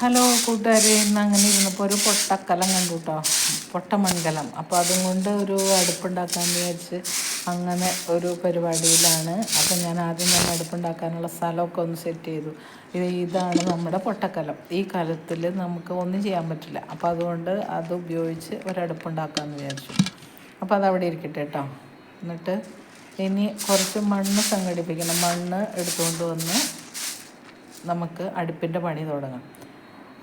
Hello കൂട്ടുകാരെ ഇന്ന് അങ്ങനെ ഇരുന്നപ്പോൾ ഒരു പൊട്ടക്കലം കണ്ടു കേട്ടോ പൊട്ടമൺകലം അപ്പോൾ അതും കൊണ്ട് ഒരു അടുപ്പുണ്ടാക്കാൻ വിചാരിച്ച് അങ്ങനെ ഒരു പരിപാടിയിലാണ്. അപ്പോൾ ഞാൻ ആദ്യം തന്നെ അടുപ്പുണ്ടാക്കാനുള്ള സ്ഥലമൊക്കെ ഒന്ന് സെറ്റ് ചെയ്തു. ഇത് ഇതാണ് നമ്മുടെ പൊട്ടക്കലം. ഈ കലത്തിൽ നമുക്ക് ഒന്നും ചെയ്യാൻ പറ്റില്ല. അപ്പോൾ അതുകൊണ്ട് അത് ഉപയോഗിച്ച് ഒരടുപ്പുണ്ടാക്കാമെന്ന് വിചാരിച്ചു. അപ്പോൾ അതവിടെ ഇരിക്കട്ടെ കേട്ടോ എന്നിട്ട് ഇനി കുറച്ച് മണ്ണ് സംഘടിപ്പിക്കണം. മണ്ണ് എടുത്തുകൊണ്ട് വന്ന് നമുക്ക് അടുപ്പിന്റെ പണി തുടങ്ങാം.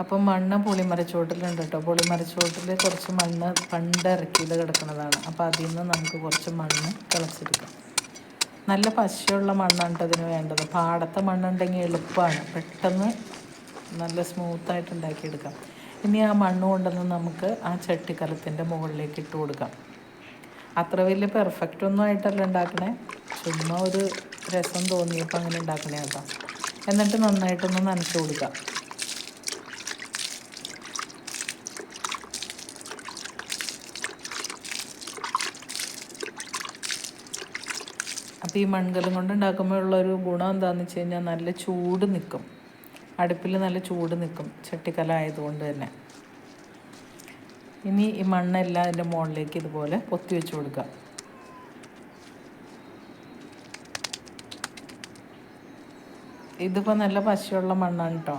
അപ്പം മണ്ണ് പുളിമരച്ചോട്ടിലുണ്ട് കേട്ടോ പുളിമരച്ചോട്ടിൽ കുറച്ച് മണ്ണ് പണ്ട് ഇറക്കിയത് കിടക്കുന്നതാണ്. അപ്പോൾ അതിൽ നിന്ന് നമുക്ക് കുറച്ച് മണ്ണ് കിളച്ചെടുക്കാം നല്ല പശയുള്ള മണ്ണാണ് അതിന് വേണ്ടത്. പാടത്തെ മണ്ണുണ്ടെങ്കിൽ എളുപ്പമാണ് പെട്ടെന്ന് നല്ല സ്മൂത്തായിട്ട് ഉണ്ടാക്കിയെടുക്കാം. ഇനി ആ മണ്ണ് കൊണ്ടുവന്ന് നമുക്ക് ആ ചട്ടിക്കലത്തിന്റെ മുകളിലേക്ക് ഇട്ട് കൊടുക്കാം. അത്ര വലിയ പെർഫെക്റ്റ് ഒന്നും ആയിട്ടല്ല ഉണ്ടാക്കണേ. ചുമ്മാ ഒരു രസം തോന്നിയപ്പോൾ അങ്ങനെ ഉണ്ടാക്കണേ കേട്ടോ. എന്നിട്ട് നന്നായിട്ടൊന്ന് നനച്ചു കൊടുക്കാം. ഈ മൺകലം കൊണ്ട് ഉള്ളൊരു ഗുണം എന്താണെന്ന് വെച്ച് കഴിഞ്ഞാൽ നല്ല ചൂട് നിൽക്കും അടുപ്പിൽ നല്ല ചൂട് നിൽക്കും ചട്ടിക്കല ആയതുകൊണ്ട് തന്നെ. ഇനി ഈ മണ്ണെല്ലാം അതിന്റെ മുകളിലേക്ക് ഇതുപോലെ പൊത്തി വെച്ച് കൊടുക്കുക ഇതിപ്പോൾ നല്ല പശയുള്ള മണ്ണാണ് കേട്ടോ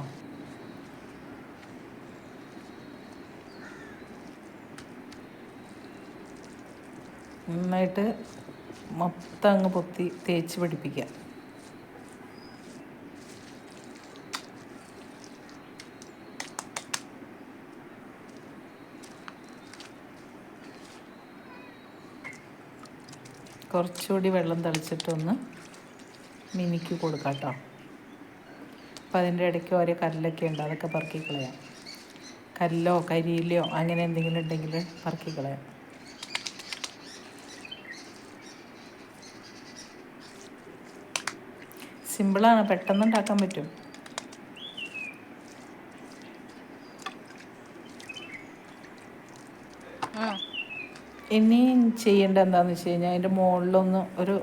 നന്നായിട്ട് മൊത്തം അങ്ങ് പൊത്തി തേച്ച് പിടിപ്പിക്കുക. കുറച്ചുകൂടി വെള്ളം തളിച്ചിട്ടൊന്ന് മിനിക്ക് കൊടുക്കാം കേട്ടോ അപ്പം അതിന്റെ ഇടയ്ക്ക് ഓരോ കല്ലൊക്കെ ഉണ്ട് അതൊക്കെ പറക്കി കളയാം. കല്ലോ കരിയിലോ അങ്ങനെ എന്തെങ്കിലും ഉണ്ടെങ്കിൽ പറക്കി കളയാം. സിമ്പിളാണ്. പെട്ടെന്ന് ഉണ്ടാക്കാൻ പറ്റും ഇനി ചെയ്യേണ്ട എന്താണെന്ന് വെച്ച് കഴിഞ്ഞാൽ അതിന്റെ മുകളിലൊന്ന് ഒരു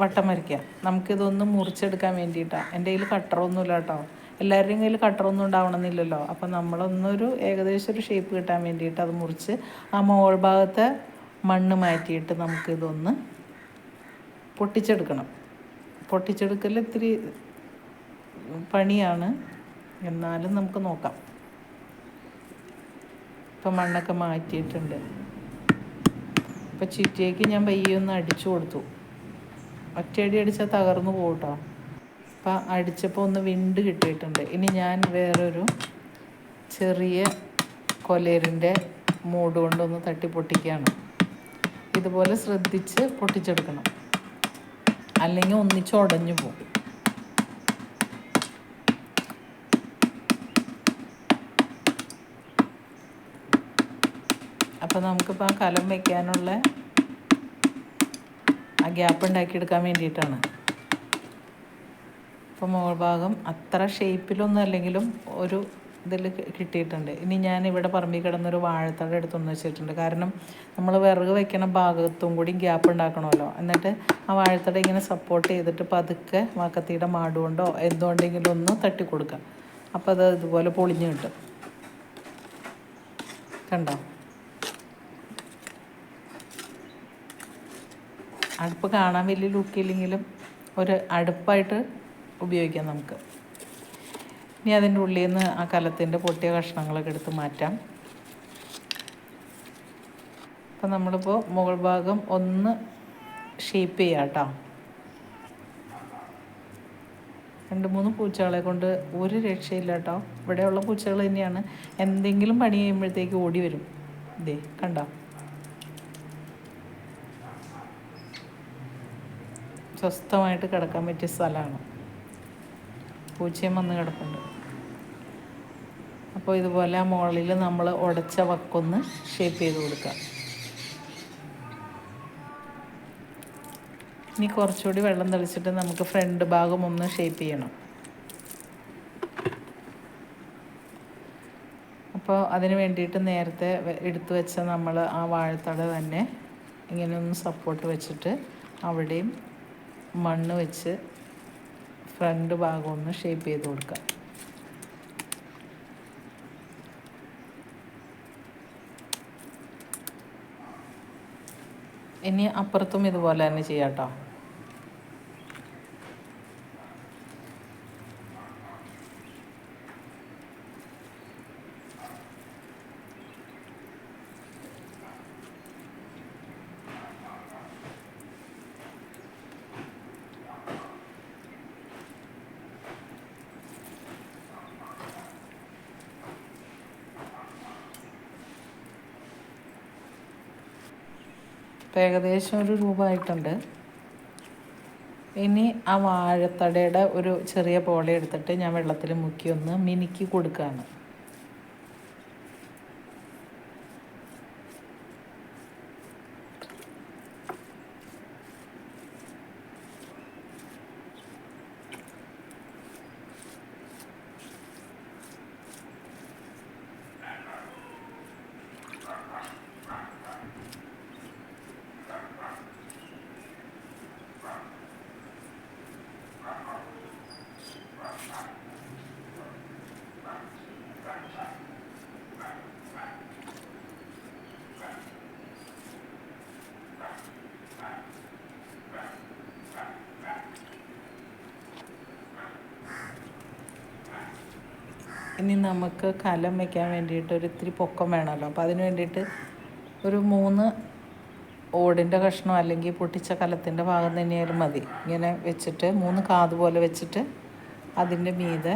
വട്ടം വരയ്ക്കാം. നമുക്കിതൊന്ന് മുറിച്ചെടുക്കാൻ വേണ്ടിയിട്ടാണ് എന്റെ കയ്യിൽ കട്ടറൊന്നുമില്ല കേട്ടോ. എല്ലാവരുടെയും കയ്യിൽ കട്ടറൊന്നും ഉണ്ടാവണമെന്നില്ലല്ലോ. അപ്പം നമ്മളൊന്നൊരു ഏകദേശം ഒരു ഷേപ്പ് കിട്ടാൻ വേണ്ടിയിട്ട് അത് മുറിച്ച് ആ മോൾ ഭാഗത്തെ മണ്ണ് മാറ്റിയിട്ട് നമുക്കിതൊന്ന് പൊട്ടിച്ചെടുക്കണം. പൊട്ടിച്ചെടുക്കൽ ഇത്തിരി പണിയാണ്. എന്നാലും നമുക്ക് നോക്കാം. ഇപ്പം മണ്ണൊക്കെ മാറ്റിയിട്ടുണ്ട്. ഇപ്പം ചിറ്റിയേക്ക് ഞാൻ പയ്യൊന്ന് അടിച്ചു കൊടുത്തു. ഒറ്റയടി അടിച്ചാൽ തകർന്നു പോകട്ടോ അപ്പം അടിച്ചപ്പോൾ ഒന്ന് വിണ്ട് കിട്ടിയിട്ടുണ്ട്. ഇനി ഞാൻ വേറൊരു ചെറിയ കൊലേരിന്റെ മൂട് കൊണ്ടൊന്ന് തട്ടി പൊട്ടിക്കുകയാണ് ഇതുപോലെ ശ്രദ്ധിച്ച് പൊട്ടിച്ചെടുക്കണം. അല്ലെങ്കിൽ ഒന്നിച്ച് ഉടഞ്ഞു പോകും അപ്പോൾ നമുക്കിപ്പോൾ ആ കലം വയ്ക്കാനുള്ള ആ ഗ്യാപ്പ് ഉണ്ടാക്കിയെടുക്കാൻ വേണ്ടിയിട്ടാണ്. അപ്പോൾ മുകൾ ഭാഗം അത്ര ഷേപ്പിലൊന്നും അല്ലെങ്കിലും ഒരു ഇതിൽ കിട്ടിയിട്ടുണ്ട്. ഇനി ഞാൻ ഇവിടെ പറമ്പിൽ കിടന്നൊരു വാഴത്തട എടുത്തൊന്ന് വെച്ചിട്ടുണ്ട്. കാരണം നമ്മൾ വിറക് വെക്കണ ഭാഗത്തും കൂടി ഗ്യാപ്പ് ഉണ്ടാക്കണമല്ലോ. എന്നിട്ട് ആ വാഴത്തട ഇങ്ങനെ സപ്പോർട്ട് ചെയ്തിട്ട് പതുക്കെ വാക്കത്തിയുടെ മാടുകൊണ്ടോ എന്തുകൊണ്ടെങ്കിലും ഒന്ന് തട്ടി കൊടുക്കാം അപ്പോൾ അത് ഇതുപോലെ പൊളിഞ്ഞ് കിട്ടും. കണ്ടോ? അടുപ്പ് കാണാൻ വലിയ ലുക്കില്ലെങ്കിലും ഒരു അടുപ്പായിട്ട് ഉപയോഗിക്കാം നമുക്ക്. ഇനി അതിന്റെ ഉള്ളിൽ നിന്ന് ആ കലത്തിന്റെ പൊട്ടിയ കഷ്ണങ്ങളൊക്കെ എടുത്ത് മാറ്റാം. അപ്പം നമ്മളിപ്പോൾ മുകൾ ഭാഗം ഒന്ന് ഷേപ്പ് ചെയ്യാം കേട്ടോ. രണ്ട് മൂന്ന് പൂച്ചകളെ കൊണ്ട് ഒരു രക്ഷയില്ല കേട്ടോ. ഇവിടെയുള്ള പൂച്ചകൾ തന്നെയാണ്. എന്തെങ്കിലും പണി ചെയ്യുമ്പോഴത്തേക്ക് ഓടി വരും. ഇതേ കണ്ടോ? സ്വസ്ഥമായിട്ട് കിടക്കാൻ പറ്റിയ സ്ഥലമാണ്. പൂച്ചയും വന്ന് കിടപ്പുണ്ട്. അപ്പോൾ ഇതുപോലെ ആ മുകളിൽ നമ്മൾ ഉടച്ച വക്കൊന്ന് ഷേപ്പ് ചെയ്ത് കൊടുക്കുക ഇനി കുറച്ചുകൂടി വെള്ളം തെളിച്ചിട്ട് നമുക്ക് ഫ്രണ്ട് ഭാഗം ഒന്ന് ഷേപ്പ് ചെയ്യണം. അപ്പോൾ അതിന് വേണ്ടിയിട്ട് നേരത്തെ എടുത്തു വെച്ച നമ്മൾ ആ വാഴത്തട തന്നെ ഇങ്ങനെ ഒന്ന് സപ്പോർട്ട് വെച്ചിട്ട് അവിടെയും മണ്ണ് വെച്ച് ഫ്രണ്ട് ഭാഗം ഒന്ന് ഷേപ്പ് ചെയ്ത് കൊടുക്കാം. ഇനി അപ്പുറത്തും ഇതുപോലെ തന്നെ ചെയ്യാം കേട്ടോ ഇപ്പം ഏകദേശം ഒരു രൂപ ആയിട്ടുണ്ട് ഇനി ആ വാഴത്തടയുടെ ഒരു ചെറിയ പോള എടുത്തിട്ട് ഞാൻ വെള്ളത്തിൽ മുക്കി ഒന്ന് മിനുക്കി കൊടുക്കുകയാണ് ഇനി നമുക്ക് കലം വയ്ക്കാൻ വേണ്ടിയിട്ട് ഒരു ഇത്തിരി പൊക്കം വേണമല്ലോ. അപ്പോൾ അതിന് വേണ്ടിയിട്ട് ഒരു മൂന്ന് ഓടിന്റെ കഷ്ണം അല്ലെങ്കിൽ പൊട്ടിച്ച കലത്തിന്റെ ഭാഗം തന്നെയായാലും മതി. ഇങ്ങനെ വെച്ചിട്ട് മൂന്ന് കാത് പോലെ വെച്ചിട്ട് അതിന്റെ മീതെ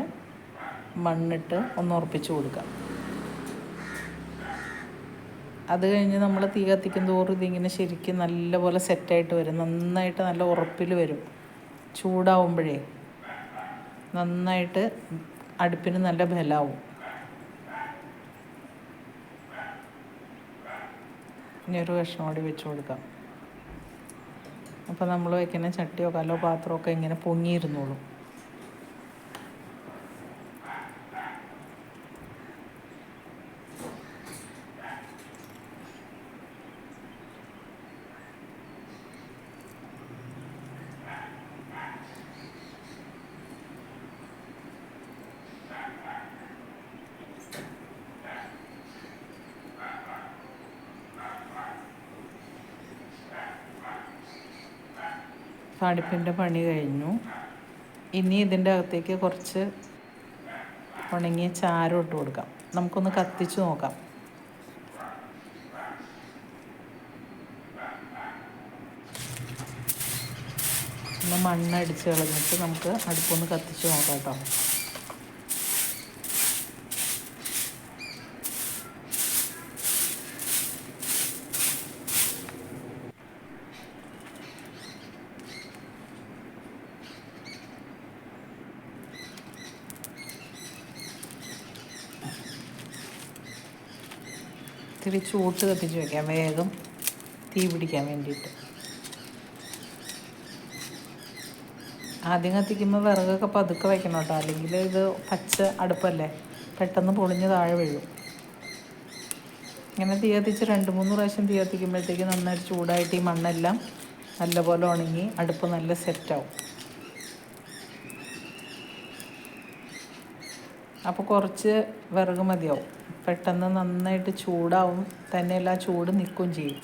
മണ്ണിട്ട് ഒന്ന് ഉറപ്പിച്ച് കൊടുക്കാം അത് കഴിഞ്ഞ് നമ്മൾ തീ കത്തിക്കും തോറും ഇതിങ്ങനെ ശരിക്കും നല്ലപോലെ സെറ്റായിട്ട് വരും. നന്നായിട്ട് നല്ല ഉറപ്പിൽ വരും. ചൂടാവുമ്പോഴേ നന്നായിട്ട് അടുപ്പിന് നല്ല ബലമാവും. ഇനി ഒരു കഷ്ണം കൂടി വെച്ച് കൊടുക്കാം. അപ്പോൾ നമ്മൾ വയ്ക്കുന്ന ചട്ടിയോ കല്ലോ പാത്രമോ ഒക്കെ ഇങ്ങനെ പൊങ്ങിയിരുന്നോളും. അടുപ്പിന്റെ പണി കഴിഞ്ഞു. ഇനി ഇതിന്റെ അകത്തേക്ക് കുറച്ച് ഉണങ്ങിയ ചാരം ഇട്ട് കൊടുക്കാം. നമുക്കൊന്ന് കത്തിച്ച് നോക്കാം. ഒന്ന് മണ്ണടിച്ച് കളഞ്ഞിട്ട് നമുക്ക് അടുപ്പൊന്ന് കത്തിച്ച് നോക്കാം കേട്ടോ. ഇത്തിരി ചൂട്ട് കത്തിച്ച് വെക്കാം. വേഗം തീ പിടിക്കാൻ വേണ്ടിയിട്ട്. ആദ്യം കത്തിക്കുമ്പോൾ വിറകൊക്കെ പതുക്കെ വയ്ക്കണം കേട്ടോ. അല്ലെങ്കിൽ ഇത് പച്ച അടുപ്പല്ലേ? പെട്ടെന്ന് പൊളിഞ്ഞ് താഴെ വീഴും. ഇങ്ങനെ തീ കത്തിച്ച് രണ്ട് മൂന്ന് പ്രാവശ്യം തീ കത്തിക്കുമ്പോഴത്തേക്ക് നന്നായിട്ട് ചൂടായിട്ട് ഈ മണ്ണെല്ലാം നല്ലപോലെ ഉണങ്ങി അടുപ്പ് നല്ല സെറ്റാവും. അപ്പോൾ കുറച്ച് വിറക് മതിയാവും. പെട്ടെന്ന് നന്നായിട്ട് ചൂടാവും. തന്നെയല്ല ചൂട് നിൽക്കുകയും ചെയ്യും.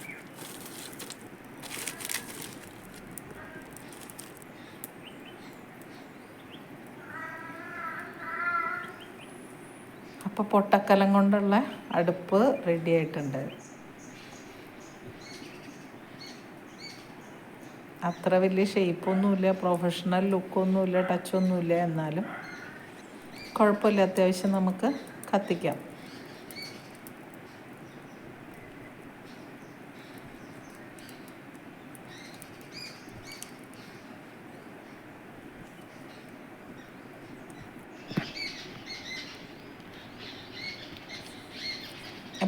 അപ്പോൾ പൊട്ടക്കലം കൊണ്ടുള്ള അടുപ്പ് റെഡി ആയിട്ടുണ്ട്. അത്ര വലിയ ഷേപ്പൊന്നുമില്ല പ്രൊഫഷണൽ ലുക്കൊന്നുമില്ല ടച്ചൊന്നുമില്ല എന്നാലും കുഴപ്പമില്ല. അത്യാവശ്യം നമുക്ക് കത്തിക്കാം.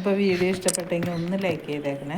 അപ്പോൾ വീഡിയോ ഇഷ്ടപ്പെട്ടെങ്കിൽ ഒന്ന് ലൈക്ക് ചെയ്തേക്കണേ.